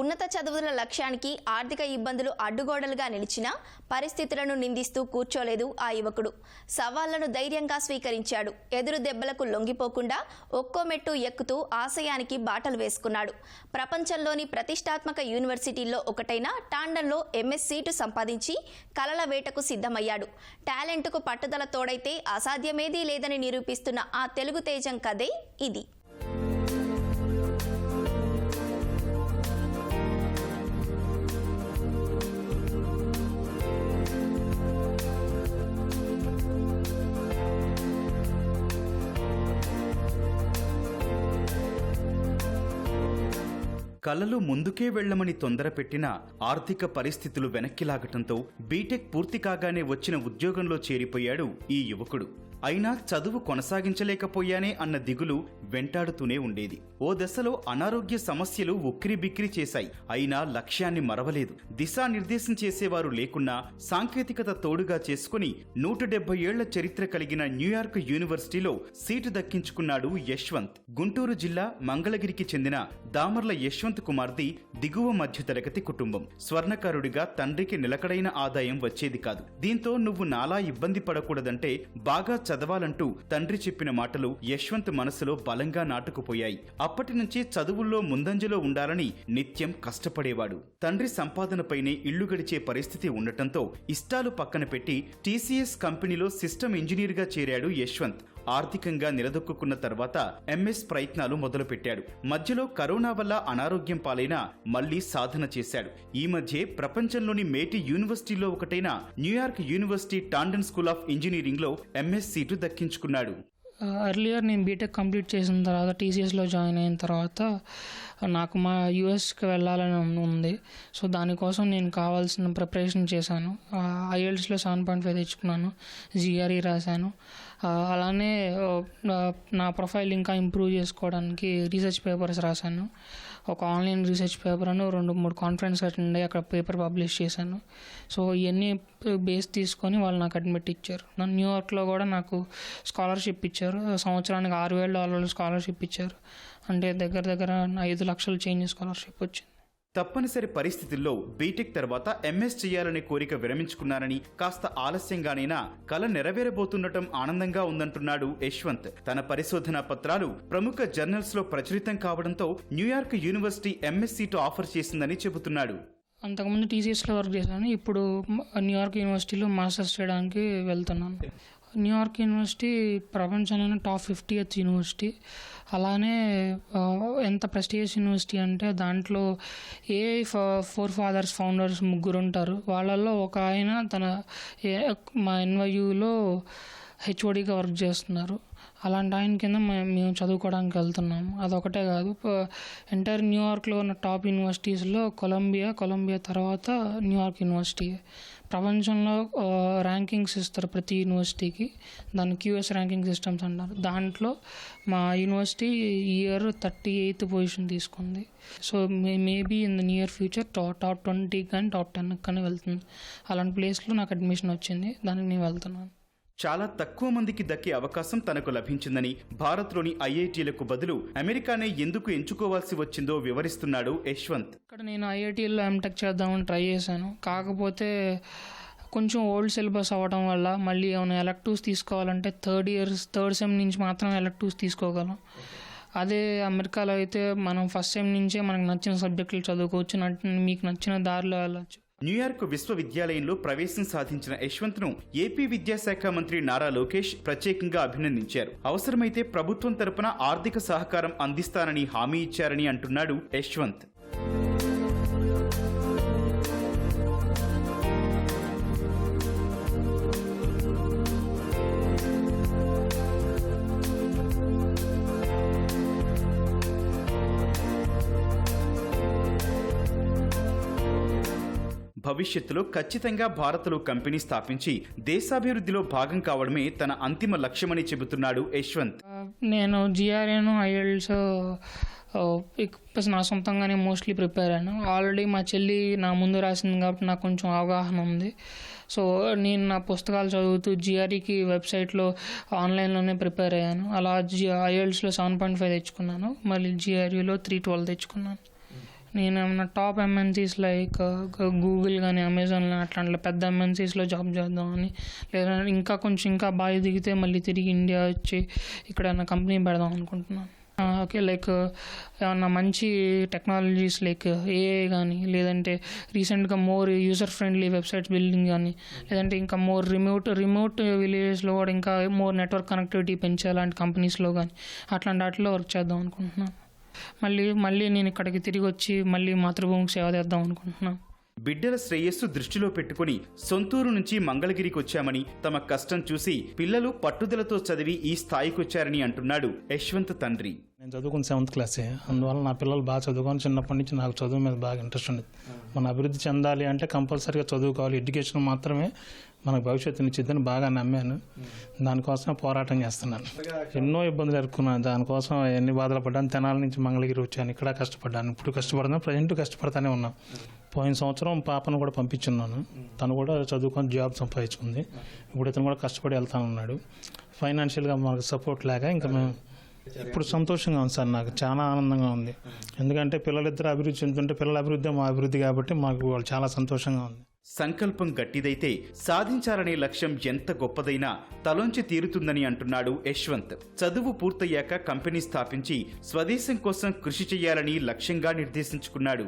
ఉన్నత చదువుల లక్ష్యానికి ఆర్థిక ఇబ్బందులు అడ్డుగోడలుగా నిలిచిన పరిస్థితులను నిందిస్తూ కూర్చోలేదు ఆ యువకుడు. సవాళ్ళను ధైర్యంగా స్వీకరించాడు. ఎదురు దెబ్బలకు లొంగిపోకుండా ఒక్కో మెట్టు ఎక్కుతూ ఆశయానికి బాటలు వేసుకున్నాడు. ప్రపంచంలోని ప్రతిష్టాత్మక యూనివర్సిటీల్లో ఒకటైన టాండన్లో ఎంఎస్ సీటు సంపాదించి కలల వేటకు సిద్ధమయ్యాడు. టాలెంట్కు పట్టుదల తోడైతే అసాధ్యమేదీ లేదని నిరూపిస్తున్న ఆ తెలుగు తేజం కథే ఇది. కలలు ముందుకే వెళ్ళమని తొందరపెట్టిన ఆర్థిక పరిస్థితులు వెనక్కి లాగటంతో బీటెక్ పూర్తి కాగానే వచ్చిన ఉద్యోగంలో చేరిపోయాడు ఈ యువకుడు. అయినా చదువు కొనసాగించలేకపోయానే అన్న దిగులు వెంటాడుతూనే ఉండేది. ఓ దశలో అనారోగ్య సమస్యలు ఉక్కిరి బిక్కిరి చేశాయి. అయినా లక్ష్యాన్ని మరవలేదు. దిశానిర్దేశం చేసేవారు లేకున్నా సాంకేతికత తోడుగా చేసుకుని నూట డెబ్బై ఏళ్ళ చరిత్ర కలిగిన న్యూయార్క్ యూనివర్సిటీలో సీటు దక్కించుకున్నాడు యశ్వంత్. గుంటూరు జిల్లా మంగళగిరికి చెందిన దామర్ల యశ్వంత్ కుమార్ది దిగువ మధ్యతరగతి కుటుంబం. స్వర్ణకారుడిగా తండ్రికి నిలకడైన ఆదాయం వచ్చేది కాదు. దీంతో నువ్వు నాలా ఇబ్బంది పడకూడదంటే బాగా చదవాలంటూ తండ్రి చెప్పిన మాటలు యశ్వంత్ మనసులో బలంగా నాటుకుపోయాయి. అప్పటి నుంచి చదువుల్లో ముందంజలో ఉండాలని నిత్యం కష్టపడేవాడు. తండ్రి సంపాదనపైనే ఇల్లు గడిచే పరిస్థితి ఉండటంతో ఇష్టాలు పక్కన పెట్టి టీసీఎస్ కంపెనీలో సిస్టమ్ ఇంజనీర్గా చేరాడు యశ్వంత్. ఆర్థికంగా నిలదొక్కున్న తర్వాత ఎంఎస్ ప్రయత్నాలు మొదలుపెట్టాడు. మధ్యలో కరోనా వల్ల అనారోగ్యం పాలైన మళ్ళీ సాధన చేశాడు. ఈ మధ్య ప్రపంచంలోని మేటి యూనివర్సిటీలో ఒకటైన New York university Tandon school of ఇంజనీరింగ్లో ఎంఎస్ సీటు దక్కించుకున్నాడు. ఎర్లియర్ నేను బీటెక్ కంప్లీట్ చేసిన తర్వాత టీసీఎస్లో జాయిన్ అయిన తర్వాత నాకు మా యూఎస్కి వెళ్ళాలని ఉంది. సో దానికోసం నేను కావాల్సిన ప్రిపరేషన్ చేశాను. ఐఎల్స్లో సెవెన్ పాయింట్ ఫైవ్ తెచ్చుకున్నాను. జిఆర్ఈ రాశాను. అలానే నా ప్రొఫైల్ ఇంకా ఇంప్రూవ్ చేసుకోవడానికి రీసెర్చ్ పేపర్స్ రాశాను. ఒక ఆన్లైన్ రీసెర్చ్ పేపర్ అని రెండు మూడు కాన్ఫరెన్స్ అటెండ్ అయ్యి అక్కడ పేపర్ పబ్లిష్ చేశాను. సో ఇవన్నీ బేస్ తీసుకొని వాళ్ళు నాకు అడ్మిట్ ఇచ్చారు. నన్ను న్యూయార్క్లో కూడా నాకు స్కాలర్షిప్ ఇచ్చారు. సంవత్సరానికి ఆరు వేల డాలర్లు స్కాలర్షిప్ ఇచ్చారు. అంటే దగ్గర దగ్గర ఐదు లక్షలు చేంజ్ స్కాలర్షిప్ వచ్చింది. తప్పనిసరి పరిస్థితుల్లో బీటెక్ తర్వాత ఎంఎస్ చేయాలనే కోరిక విరమించుకున్నారని కాస్త ఆలస్యంగానైనా కళ నెరవేరబోతుండటం ఆనందంగా ఉందంటున్నాడు యశ్వంత్. తన పరిశోధనా పత్రాలు ప్రముఖ జర్నల్స్లో ప్రచురితం కావడంతో New York university M S seat offer చేసిందని చెబుతున్నాడు. అంతకుముందు టీసీఎస్లో వర్క్ చేశాను ఇప్పుడు న్యూయార్క్ యూనివర్సిటీలో మాస్టర్స్ చేయడానికి వెళ్తున్నాను. న్యూయార్క్ యూనివర్సిటీ ప్రపంచంలోనే టాప్ ఫిఫ్టీ ఎత్ యూనివర్సిటీ. అలానే ఎంత ప్రెస్టీజియస్ యూనివర్సిటీ అంటే దాంట్లో ఏ ఫోర్ ఫాదర్స్ ఫౌండర్స్ ముగ్గురు ఉంటారు వాళ్ళల్లో ఒక ఆయన తన ఏ- మా ఎన్వైయూలో హెచ్ఓడిగా వర్క్ చేస్తున్నారు. అలాంటి ఆయన కింద మేము చదువుకోవడానికి వెళ్తున్నాము. అదొకటే కాదు ఎంటైర్ న్యూయార్క్లో ఉన్న టాప్ యూనివర్సిటీస్లో కొలంబియా కొలంబియా తర్వాత న్యూయార్క్ యూనివర్సిటీ. ప్రపంచంలో ర్యాంకింగ్స్ ఇస్తారు ప్రతి యూనివర్సిటీకి. దాన్ని క్యూఎస్ ర్యాంకింగ్ సిస్టమ్స్ అంటారు. దాంట్లో మా university year thirty eighth position తీసుకుంది. So may maybe in the near future top top twenty కానీ టాప్ టెన్ కానీ వెళ్తుంది. అలాంటి ప్లేస్లో నాకు అడ్మిషన్ వచ్చింది. దానికి నేను వెళ్తున్నాను. చాలా తక్కువ మందికి దక్కే అవకాశం తనకు లభించిందని భారత్లోని ఐఐటీలకు బదులు అమెరికానే ఎందుకు ఎంచుకోవాల్సి వచ్చిందో వివరిస్తున్నాడు యశ్వంత్. ఇక్కడ నేను ఐఐటీలో ఎంటెక్ చేద్దామని ట్రై చేశాను. కాకపోతే కొంచెం ఓల్డ్ సిలబస్ అవ్వడం వల్ల మళ్ళీ ఏమైనా ఎలక్టివ్స్ తీసుకోవాలంటే థర్డ్ ఇయర్స్ థర్డ్ సెమ్ నుంచి మాత్రం ఎలక్టివ్స్ తీసుకోగలం. అదే అమెరికాలో అయితే మనం ఫస్ట్ సెమ్ నుంచే మనకు నచ్చిన సబ్జెక్టులు చదువుకోవచ్చు. మీకు నచ్చిన దారిలో వెళ్ళచ్చు. న్యూయార్క్ విశ్వవిద్యాలయంలో ప్రవేశం సాధించిన యశ్వంత్ను ఏపీ విద్యాశాఖ మంత్రి నారా లోకేష్ ప్రత్యేకంగా అభినందించారు. అవసరమైతే ప్రభుత్వం తరపున ఆర్థిక సహకారం అందిస్తానని హామీ ఇచ్చారని అంటున్నాడు యశ్వంత్. భవిష్యత్తులో ఖచ్చితంగా భారత్లో కంపెనీ స్థాపించి దేశాభివృద్ధిలో భాగం కావడమే తన అంతిమ లక్ష్యమని చెబుతున్నాడు యశ్వంత్. నేను జిఆర్ఏను ఐఎల్స్ నా సొంతంగానే మోస్ట్లీ ప్రిపేర్ అయ్యాను. ఆల్రెడీ మా చెల్లి నా ముందు రాసింది కాబట్టి నాకు కొంచెం అవగాహన ఉంది. సో నేను నా పుస్తకాలు చదువుతూ జిఆర్ఈకి వెబ్సైట్లో ఆన్లైన్లోనే ప్రిపేర్ అయ్యాను. అలా జి ఐఎల్స్లో సెవెన్ పాయింట్ ఫైవ్ తెచ్చుకున్నాను. మళ్ళీ జిఆర్ఈలో త్రీ ట్వెల్వ్ తెచ్చుకున్నాను. నేను ఏమైనా టాప్ ఎంఎన్సీస్ లైక్ గూగుల్ కానీ అమెజాన్ అట్లాంటి పెద్ద ఎంఎన్సీస్లో జాబ్ చేద్దామని లేదా ఇంకా కొంచెం ఇంకా బాగా దిగితే మళ్ళీ తిరిగి ఇండియా వచ్చి ఇక్కడ ఏమైనా కంపెనీ పెడదాం అనుకుంటున్నాను. ఓకే లైక్ ఏమన్నా మంచి టెక్నాలజీస్ లైక్ ఏఐ కానీ లేదంటే రీసెంట్గా more user friendly websites building కానీ లేదంటే ఇంకా మోర్ రిమోట్ రిమోట్ విలేజెస్లో కూడా ఇంకా మోర్ నెట్వర్క్ కనెక్టివిటీ పెంచే అలాంటి కంపెనీస్లో కానీ అట్లాంటి వాటిలో వర్క్ చేద్దాం అనుకుంటున్నాను. మళ్ళీ మళ్ళీ నేను ఇక్కడికి తిరిగి వచ్చి మళ్ళీ మాతృభూమికి సేవ చేద్దాం అనుకుంటున్నాను బిడ్డల శ్రేయస్సు దృష్టిలో పెట్టుకుని సొంతూరు నుంచి మంగళగిరికి వచ్చామని తమ కష్టం చూసి పిల్లలు పట్టుదలతో చదివి ఈ స్థాయికొచ్చారని అంటున్నాడు యశ్వంత్ తండ్రి. నేను చదువుకున్న సెవెంత్ క్లాసే అందువల్ల నా పిల్లలు బాగా చదువుకొని చిన్నప్పటి నుంచి నాకు చదువు మీద బాగా ఇంట్రెస్ట్ ఉండేది. మన అభివృద్ధి చెందాలి అంటే కంపల్సరీగా చదువుకోవాలి. ఎడ్యుకేషన్ మాత్రమే మనకు భవిష్యత్తునిచ్చిద్దని బాగా నమ్మాను. దానికోసం పోరాటం చేస్తున్నాను. ఎన్నో ఇబ్బందులు ఎదుర్కొన్నాను. దానికోసం ఎన్ని బాధలు పడ్డాను. తెనాల నుంచి మంగళగిరి వచ్చాను. ఇక్కడ కష్టపడ్డాను. ఇప్పుడు కష్టపడదాం ప్రజెంట్ కష్టపడతానే ఉన్నాం. పోయిన సంవత్సరం పాపను కూడా పంపించున్నాను. తను కూడా చదువుకొని జాబ్ సంపాదించుకుంది. ఇప్పుడు ఇతను కూడా కష్టపడి వెళ్తా ఉన్నాడు. ఫైనాన్షియల్గా మాకు సపోర్ట్ లేక ఇంకా మేము ఇప్పుడు సంతోషంగా ఉంది సార్ నాకు. చాలా ఆనందంగా ఉంది. ఎందుకంటే పిల్లలిద్దరు అభివృద్ధి చెందుతుంటే పిల్లల అభివృద్ధి మా అభివృద్ధి కాబట్టి మాకు వాళ్ళు చాలా సంతోషంగా ఉంది. సంకల్పం గట్టిదైతే సాధించాలనే లక్ష్యం ఎంత గొప్పదైనా తలొంచి తీరుతుందని అంటున్నాడు యశ్వంత్. చదువు పూర్తయ్యాక కంపెనీ స్థాపించి స్వదేశం కోసం కృషి చేయాలని లక్ష్యంగా నిర్దేశించుకున్నాడు.